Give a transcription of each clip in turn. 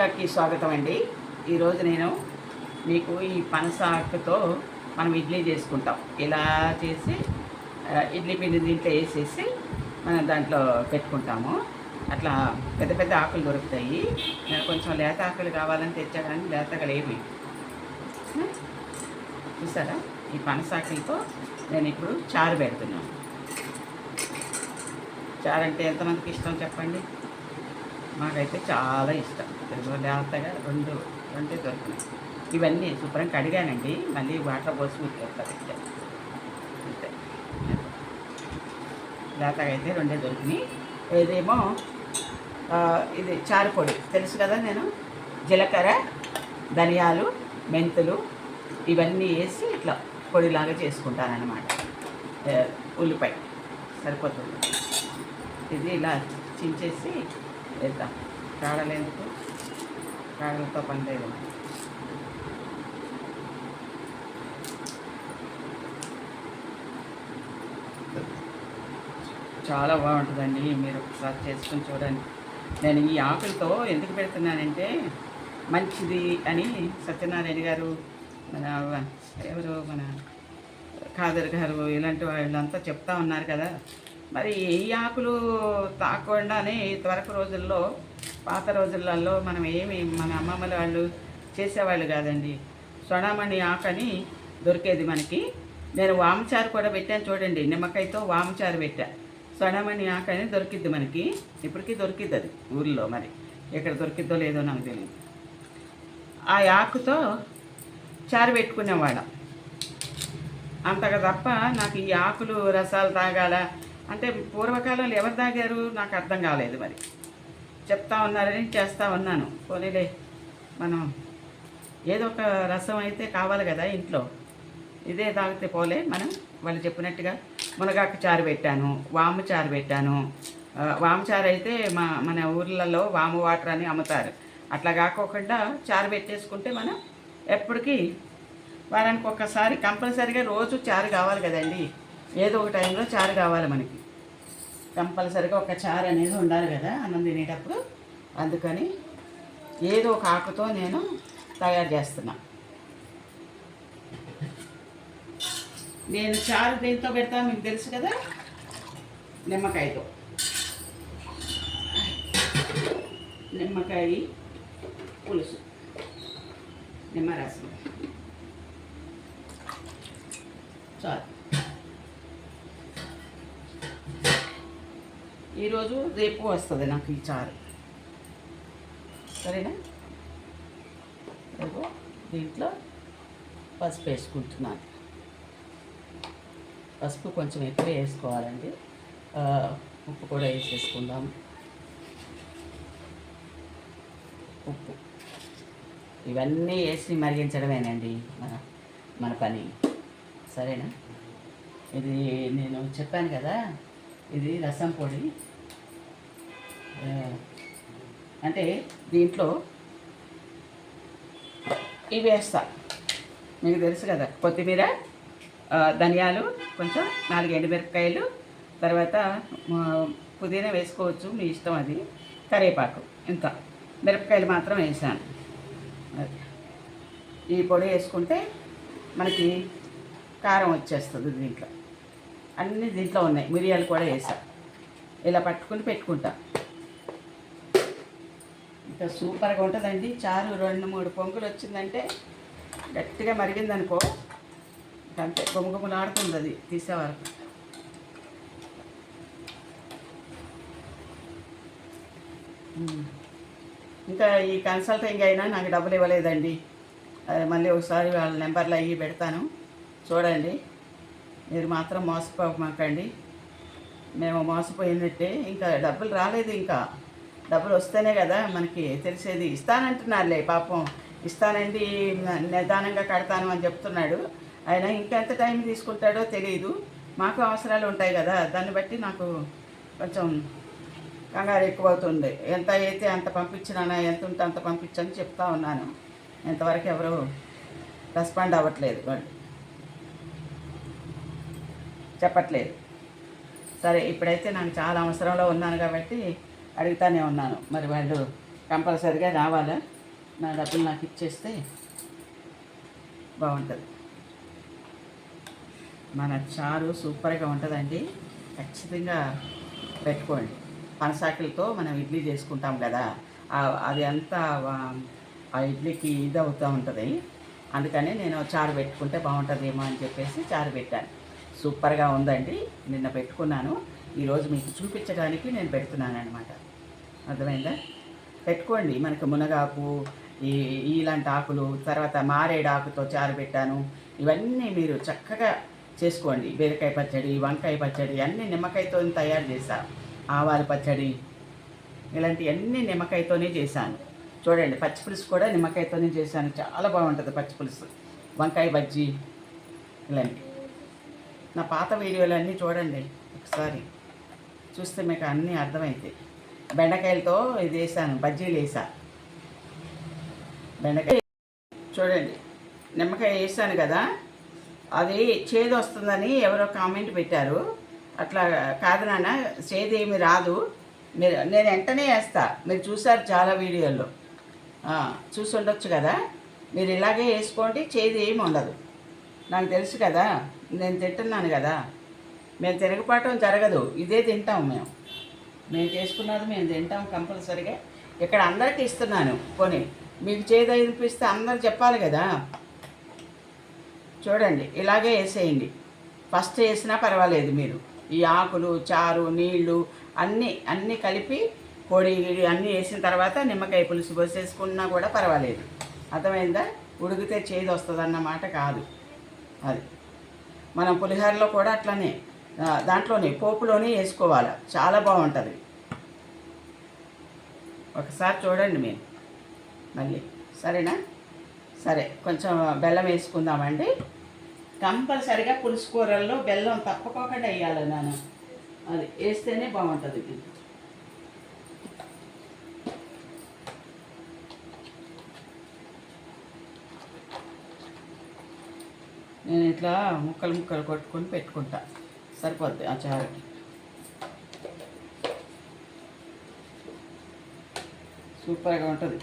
వంటకాకి స్వాగతం అండి ఈరోజు నేను మీకు ఈ పనస ఆకుతో మనం ఇడ్లీ చేసుకుంటాం. ఇలా చేసి ఇడ్లీ పిండి దీంట్లో వేసేసి మనం దాంట్లో పెట్టుకుంటాము. అట్లా పెద్ద పెద్ద ఆకులు దొరుకుతాయి. నేను కొంచెం లేత ఆకులు కావాలని తెచ్చా కానీ లేతగా లేవి. చూసారా? ఈ పనస ఆకులతో నేను ఇప్పుడు చారు పెడుతున్నాను. చారు అంటే ఎంతమందికి ఇష్టం చెప్పండి? మాకైతే చాలా ఇష్టం. తెలుగు లేకపోతే రెండు రెండే దొరికినాయి. ఇవన్నీ శుభ్రం కడిగానండి. మళ్ళీ వాటర్ పోసి ఉతికేస్తా అంతే. లేతగా అయితే రెండే దొరికినాయి. ఇదేమో ఇది చారు పొడి తెలుసు కదా నేను? జీలకర్ర ధనియాలు మెంతులు ఇవన్నీ వేసి ఇట్లా పొడిలాగా చేసుకుంటానన్నమాట ఉల్లిపాయ సరిపోతుంది. ఇది ఇలా చించేసి వేద్దాం కాడలు కాడలతో పని లేదు చాలా బాగుంటుందండి మీరు ఒకసారి చేసుకుని చూడండి. నేను ఈ ఆకులతో ఎందుకు పెడుతున్నానంటే మంచిది అని సత్యనారాయణ గారు మన ఎవరు మన ఖాదర్ గారు ఇలాంటి వాళ్ళంతా చెప్తా ఉన్నారు కదా. మరి ఈ ఆకులు తాకుండానే త్వరకు రోజుల్లో పాత రోజులలో మనం ఏమి మన అమ్మమ్మల వాళ్ళు చేసేవాళ్ళు కాదండి. సొనామణి ఆకని దొరికేది మనకి. నేను వామచారు కూడా పెట్టాను చూడండి నిమ్మకాయతో వామచారు పెట్టా. సొనామణి ఆకని దొరికిద్ది మనకి. ఇప్పటికీ దొరికిద్ది అది ఊరిలో మరి. ఎక్కడ దొరికిద్దో లేదో నాకు తెలియదు ఆ ఆకుతో చారు పెట్టుకునేవాళ్ళం. అంతగా తప్ప నాకు ఈ ఆకులు రసాలు తాగాల అంటే పూర్వకాలంలో ఎవరు తాగారు? నాకు అర్థం కాలేదు మరి. చెప్తా ఉన్నారని చేస్తూ ఉన్నాను. పోనీలే మనం ఏదో ఒక రసం అయితే కావాలి కదా ఇంట్లో. ఇదే తాగితే పోలే మనం వాళ్ళు చెప్పినట్టుగా మునగాకు చారు పెట్టాను వాము చారు పెట్టాను. వాము చారు అయితే మా మన ఊర్లలో వాము వాటర్ అని అమ్ముతారు. అట్లా కాకోకుండా చారు పెట్టేసుకుంటే మనం ఎప్పటికీ వారానికి ఒక్కసారి కంపల్సరీగా రోజు చారు కావాలి కదండి. ఏదో ఒక టైంలో చారు కావాలి మనకి. కంపల్సరీగా ఒక చారు అనేది ఉండాలి కదా అన్నం తినేటప్పుడు. అందుకని ఏదో ఒక ఆకుతో నేను తయారు చేస్తున్నా. నేను చారు దేంతో పెడతా మీకు తెలుసు కదా? నిమ్మకాయతో. నిమ్మకాయ పులుసు. నిమ్మరసం. ఈరోజు రేపు వస్తుంది నాకు ఈ చారు. సరేనా? రేపు దీంట్లో పసుపు వేసుకుంటున్నాను. పసుపు కొంచెం ఎక్కువ వేసుకోవాలండి. ఉప్పు కూడా వేసేసుకుందాం. ఉప్పు. ఇవన్నీ వేసి మరిగించడమేనండి మన మన పని. సరేనా? ఇది నేను చెప్పాను కదా ఇది రసం పొడి. అంటే దీంట్లో ఇవి వేస్తా. మీకు తెలుసు కదా కొత్తిమీర ధనియాలు కొంచెం నాలుగు ఎండుమిరపకాయలు తర్వాత పుదీనా వేసుకోవచ్చు మీ ఇష్టం అది కరివేపాకు ఇంత. మిరపకాయలు మాత్రం వేసాను. ఈ పొడి వేసుకుంటే మనకి కారం వచ్చేస్తుంది దీంట్లో. అన్నీ దీంట్లో ఉన్నాయి మిరియాలు కూడా వేసా. ఇలా పట్టుకుని పెట్టుకుంటాం. ఇంకా సూపర్గా ఉంటుందండి. చారు రెండు మూడు పొంగులు వచ్చిందంటే గట్టిగా మరిగిందనుకో అంతే గుమగుమలాడుతుంది అది తీసేవరకు ఇంకా ఈ కన్సల్టింగ్ అయినా నాకు డబ్బులు ఇవ్వలేదండి. అది మళ్ళీ ఒకసారి వాళ్ళ నెంబర్లు అయ్యి పెడతాను. చూడండి. మీరు మాత్రం మోసపోమాకండి. మేము మోసపోయినట్టే. ఇంకా డబ్బులు రాలేదు ఇంకా. డబ్బులు వస్తేనే కదా మనకి తెలిసేది. ఇస్తానంటున్నారులే పాపం. ఇస్తానండి నిదానంగా కడతాను అని చెప్తున్నాడు. ఆయన ఇంకెంత టైం తీసుకుంటాడో తెలియదు మాకు అవసరాలు ఉంటాయి కదా. దాన్ని బట్టి నాకు కొంచెం కంగారు ఎక్కువ అవుతుంది ఎంత అయితే అంత పంపించినానా ఎంత ఉంటే అంత పంపించని చెప్తా ఉన్నాను. ఇంతవరకు ఎవరు రెస్పాండ్ అవ్వట్లేదు. వాళ్ళు చెప్పట్లేదు. సరే ఇప్పుడైతే నాకు చాలా అవసరంలో ఉన్నాను కాబట్టి అడుగుతానే ఉన్నాను. మరి వాళ్ళు కంపల్సరిగా రావాలా? నా డబ్బులు నాకు ఇచ్చేస్తే బాగుంటుంది. మన చారు సూపర్గా ఉంటుందండి. ఖచ్చితంగా పెట్టుకోండి. పనసాకులతో మనం ఇడ్లీ చేసుకుంటాం కదా. అది అంతా ఆ ఇడ్లీకి ఇది అవుతూ ఉంటుంది. అందుకని నేను చారు పెట్టుకుంటే బాగుంటుందేమో అని చెప్పేసి చారు పెట్టాను. సూపర్గా ఉందండి. నిన్న పెట్టుకున్నాను. ఈరోజు మీకు చూపించడానికి నేను పెడుతున్నాను అనమాట అర్థమైందా? పెట్టుకోండి. మనకు మునగాకు ఈ ఇలాంటి ఆకులు తర్వాత మారేడు ఆకుతో చారు పెట్టాను. ఇవన్నీ మీరు చక్కగా చేసుకోండి. బీరకాయ పచ్చడి వంకాయ పచ్చడి అన్నీ నిమ్మకాయతో తయారు చేశాను ఆవాల పచ్చడి ఇలాంటివన్నీ నిమ్మకాయతోనే చేశాను. చూడండి పచ్చి పులుసు కూడా నిమ్మకాయతోనే చేశాను. చాలా బాగుంటుంది పచ్చి పులుసు. వంకాయ బజ్జీ ఇలాంటి. నా పాత వీడియోలన్నీ చూడండి ఒకసారి. చూస్తే మీకు అన్నీ అర్థమవుతాయి బెండకాయలతో ఇది వేసాను బజ్జీలు వేసా. బెండకాయ చూడండి నిమ్మకాయ వేసాను కదా అది చేదు వస్తుందని ఎవరో కామెంట్ పెట్టారు. అట్లా కాదు నాన్న చేదు ఏమి రాదు. మీరు నేను వెంటనే వేస్తా. మీరు చూసారు చాలా వీడియోల్లో. చూసి ఉండొచ్చు కదా. మీరు ఇలాగే వేసుకోండి చేదు ఏమి ఉండదు. నాకు తెలుసు కదా నేను తింటున్నాను కదా. మేము తిరగపాటం జరగదు. ఇదే తింటాం మేము. మేము చేసుకున్నది మేము తింటాం కంపల్సరిగా. ఇక్కడ అందరికీ ఇస్తున్నాను. పోనీ మీకు చేదు అనిపిస్తే అందరు చెప్పాలి కదా. చూడండి ఇలాగే వేసేయండి. ఫస్ట్ వేసినా పర్వాలేదు మీరు. ఈ ఆకులు చారు నీళ్ళు అన్నీ అన్నీ కలిపి పొడి అన్నీ వేసిన తర్వాత నిమ్మకాయ పులుసు పోసేసుకున్నా కూడా పర్వాలేదు. అర్థమైందా? ఉడికితే చేదు వస్తుంది అన్నమాట కాదు. అది. మనం పులిహోరలో కూడా అట్లనే. దాంట్లోనే పోపులోనే వేసుకోవాలి. చాలా బాగుంటుంది. ఒకసారి చూడండి మీరు. మళ్ళీ. సరేనా? సరే కొంచెం బెల్లం వేసుకుందామండి. కంపల్సరిగా పులుసు కూరల్లో బెల్లం తప్పకోకుండా వేయాలి నాన్న. అది వేస్తేనే బాగుంటుంది. ఇది నేను ఇట్లా ముక్కలు ముక్కలు కొట్టుకొని పెట్టుకుంటా. సరిపోద్ది ఆ చారుకి సూపర్గా ఉంటుంది.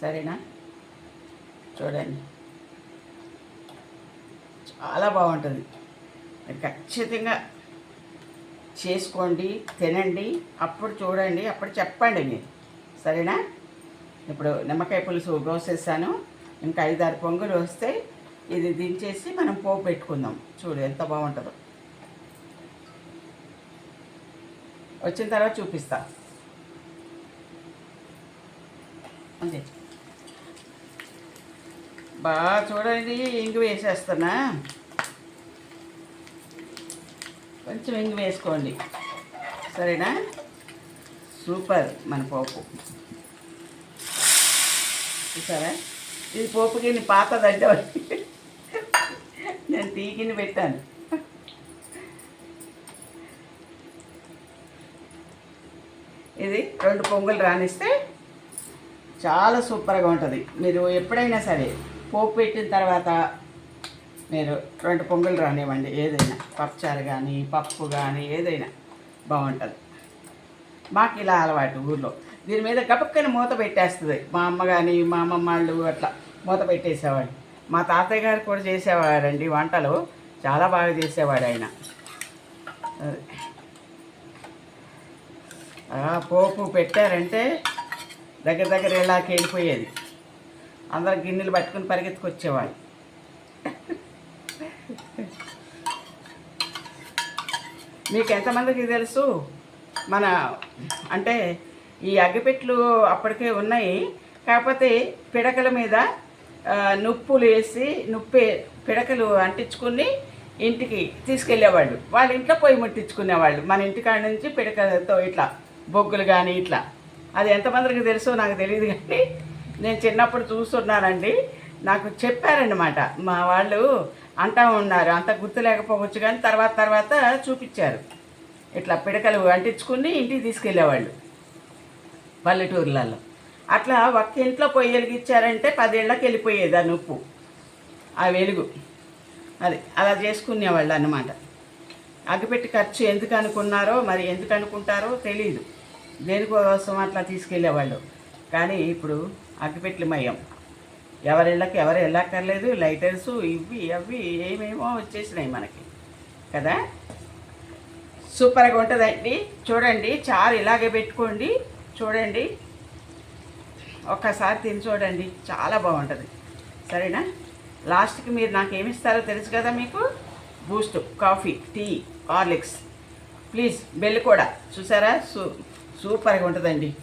సరేనా? చూడండి. చాలా బాగుంటుంది. ఖచ్చితంగా చేసుకోండి తినండి అప్పుడు చూడండి అప్పుడు చెప్పండి మీరు. సరేనా? ఇప్పుడు నిమ్మకాయ పులుసు పోసేసాను ఇంకా ఐదారు పొంగులు వస్తే ఇది దించేసి మనం పోపు పెట్టుకుందాం. చూడు ఎంత బాగుంటుందో. వచ్చిన తర్వాత చూపిస్తా. అంతే. బాగా చూడండి ఇంగు వేసేస్తున్నా. కొంచెం ఇంగు వేసుకోండి. సరేనా? సూపర్ మన పోపు. చూసారా? ఇది పోపు గిన్నె పాతదంటే నేను తీగిని పెట్టాను. ఇది రెండు పొంగులు రానిస్తే చాలా సూపర్గా ఉంటుంది. మీరు ఎప్పుడైనా సరే పోపు పెట్టిన తర్వాత మీరు రెండు పొంగులు రానివ్వండి ఏదైనా పప్పుచారు కానీ పప్పు కానీ ఏదైనా బాగుంటుంది. మాకు ఇలా అలవాటు ఊర్లో. దీని మీద గపక్కని మూత పెట్టేస్తుంది. మా అమ్మ కానీ మా అమ్మమ్మ వాళ్ళు అట్లా మూత పెట్టేసేవాడు మా తాతయ్య గారు కూడా చేసేవాడండి వంటలు. చాలా బాగా చేసేవాడు ఆయన. పోపు పెట్టారంటే దగ్గర దగ్గర ఇలాకి వెళ్ళిపోయేది. అందరు గిన్నెలు పట్టుకుని పరిగెత్తుకొచ్చేవాళ్ళు. మీకు ఎంతమందికి తెలుసు? మన అంటే ఈ అగ్గిపెట్లు అప్పటికే ఉన్నాయి. కాకపోతే పిడకల మీద నుప్పులు వేసి నుప్పే పిడకలు అంటించుకుని ఇంటికి తీసుకెళ్ళేవాళ్ళు. వాళ్ళ ఇంట్లో పొయ్యి ముట్టించుకునేవాళ్ళు. మన ఇంటికాడ నుంచి పిడకలతో ఇట్లా బొగ్గులు కానీ ఇట్లా. అది ఎంతమందికి తెలుసో నాకు తెలియదు కానీ నేను చిన్నప్పుడు చూస్తున్నానండి. నాకు చెప్పారన్నమాట. మా వాళ్ళు అంటా ఉన్నారు. అంత గుర్తు లేకపోవచ్చు కానీ తర్వాత తర్వాత చూపించారు. ఇట్లా పిడకలు అంటించుకుని ఇంటికి తీసుకెళ్ళేవాళ్ళు పల్లెటూర్లలో. అట్లా ఒక్క ఇంట్లో పొయ్యి వెలిగించారంటే పదేళ్ళకి వెళ్ళిపోయేది ఆ నొప్పు ఆ వెలుగు. అది అలా చేసుకునేవాళ్ళు అన్నమాట. అగ్గిపెట్టి ఖర్చు ఎందుకు అనుకున్నారో మరి ఎందుకు అనుకుంటారో తెలియదు దేనికోసం అట్లా తీసుకెళ్ళేవాళ్ళు? కానీ ఇప్పుడు అగ్గిపెట్టెలు ఎవరి ఎవరిళ్ళకి ఎవరు వెళ్ళక్కర్లేదు. లైటర్స్ ఇవి అవి ఏమేమో వచ్చేసినాయి మనకి. కదా? సూపర్గా ఉంటుందండి చూడండి చారు ఇలాగే పెట్టుకోండి. చూడండి. ఒక్కసారి తిని చూడండి. చాలా బాగుంటుంది. సరేనా? లాస్ట్కి మీరు నాకు ఏమి ఇస్తారో తెలుసు కదా మీకు? Boost coffee tea Horlicks. Please bell కూడా. చూసారా? సూ సూపర్గా ఉంటుందండి.